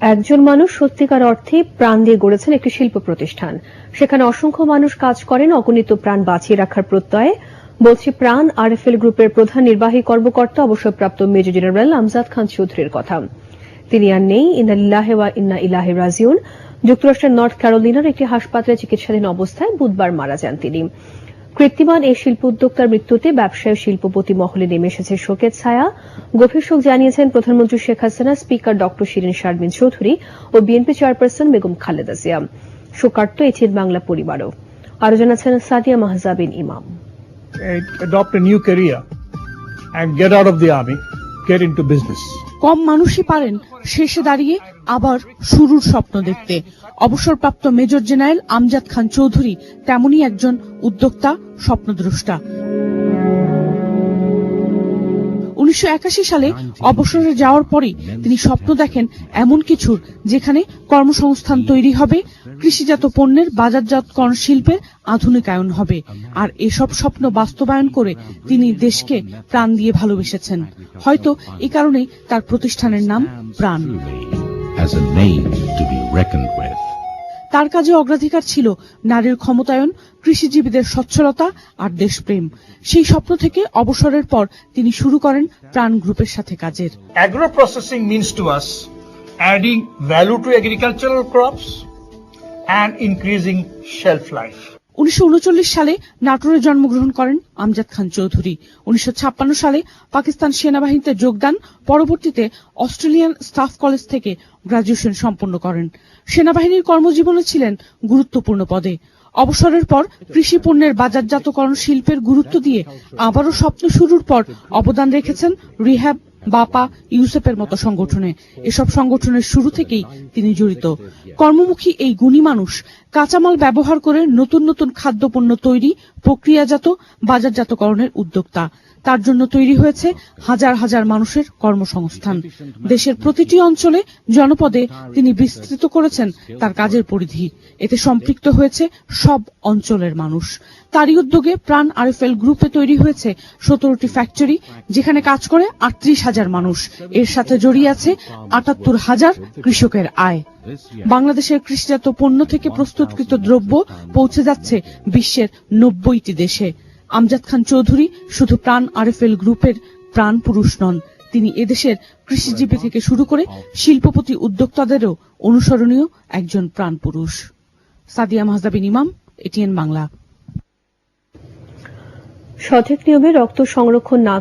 একজন মানুষ সত্যিকার অর্থে প্রাণ দিয়ে গড়েছেন একটি শিল্প প্রতিষ্ঠান। সেখানে অসংখ্য মানুষ কাজ করেন, অগণিত প্রাণ বাঁচিয়ে রাখার প্রত্যয়ে। বলছি প্রাণ, আরএফএল গ্রুপের প্রধান নির্বাহী কর্মকর্তা, অবসরপ্রাপ্ত মেজর জেনারেল আমজাদ খান চৌধুরীর কথা। তিনি আর নেই ইন্না লিল্লাহে ওয়া ইন্না ইলাহি রাজিউন। যুক্তরাষ্ট্রের নর্থ ক্যারোলিনার একটি হাসপাতালে চিকিৎসাধীন অবস্থায় বুধবার মারা যান তিনি। কৃত্রিমান এই শিল্প উদ্যোক্তার মৃত্যুতে ব্যবসায়ী শিল্পপতি মহলে নেমে এসেছে শোকের ছায়া। গভীর শোক জানিয়েছেন প্রধানমন্ত্রী শেখ হাসিনা স্পিকার ড শিরিন শারমিন চৌধুরী ও বিএনপি চেয়ারপারসন বেগম খালেদা জিয়া। শোকার্ত এটিএন বাংলা পরিবারও। আরও জানাচ্ছেন সাদিয়া মাহজাবিন ইমাম। Adopt a new career and get out of the army, get into business. কম মানুষই পারেন শেষে দাঁড়িয়ে আবার শুরুর স্বপ্ন দেখতে। অবসরপ্রাপ্ত মেজর জেনারেল আমজাদ খান চৌধুরী তেমনই একজন উদ্যোক্তা, স্বপ্নদ্রষ্টা। উনিশশো সালে অবসরে যাওয়ার পরই তিনি স্বপ্ন দেখেন এমন কিছুর, যেখানে কর্মসংস্থান তৈরি হবে, কৃষিজাত পণ্যের বাজারজাতকরণ শিল্পের আধুনিকায়ন হবে আর এসব স্বপ্ন বাস্তবায়ন করে তিনি দেশকে প্রাণ দিয়ে ভালোবেসেছেন হয়তো এ কারণেই তার প্রতিষ্ঠানের নাম প্রাণ. তার কাজে অগ্রাধিকার ছিল নারীর ক্ষমতায়ন কৃষিজীবীদের সচ্ছলতা আর দেশপ্রেম। সেই স্বপ্ন থেকে অবসরের পর তিনি শুরু করেন প্রাণ গ্রুপের সাথে কাজের। Agro processing means to us adding value to agricultural crops and increasing shelf life উনিশশো উনচল্লিশ সালে নাটোরে জন্মগ্রহণ করেন আমজাদ খান চৌধুরী। উনিশশো ছাপ্পান্ন সালে পাকিস্তান সেনাবাহিনীতে যোগদান, পরবর্তীতে অস্ট্রেলিয়ান স্টাফ কলেজ থেকে গ্রাজুয়েশন সম্পন্ন করেন। সেনাবাহিনীর কর্মজীবনে ছিলেন গুরুত্বপূর্ণ পদে। অবসরের পর কৃষি পণ্যের বাজারজাতকরণ শিল্পের গুরুত্ব দিয়ে আবারও স্বপ্ন শুরুর পর অবদান রেখেছেন রিহ্যাব বাপা, ইউসেফের মতো সংগঠনে। এসব সংগঠনের শুরু থেকেই তিনি জড়িত। কর্মমুখী এই গুণী মানুষ কাঁচামাল ব্যবহার করে নতুন নতুন খাদ্যপণ্য তৈরি, প্রক্রিয়াজাত, বাজারজাতকরণের উদ্যোক্তা। তার জন্য তৈরি হয়েছে হাজার হাজার মানুষের কর্মসংস্থান। দেশের প্রতিটি অঞ্চলে জনপদে তিনি বিস্তৃত করেছেন তার কাজের পরিধি। এতে সম্পৃক্ত হয়েছে সব অঞ্চলের মানুষ। তারই উদ্যোগে প্রাণ আরএফএল গ্রুপে তৈরি হয়েছে সতেরোটি ফ্যাক্টরি, যেখানে কাজ করে আটত্রিশ হাজার মানুষ। এর সাথে জড়িয়ে আছে আটাত্তর হাজার কৃষকের আয়। বাংলাদেশের কৃষিজাত পণ্য থেকে প্রস্তুতকৃত দ্রব্য পৌঁছে যাচ্ছে বিশ্বের নব্বইটি দেশে। আমজাদ খান চৌধুরী শুধু প্রাণ আরএফএল গ্রুপের প্রাণ পুরুষ নন তিনি এদেশের কৃষিজীবী থেকে শুরু করে শিল্পপতি উদ্যোক্তাদেরও অনুসরণীয় একজন প্রাণ পুরুষ। সাদিয়া মাহজাবিন ইমাম এটিএন বাংলা। সঠিক নিয়মে রক্ত সংরক্ষণ না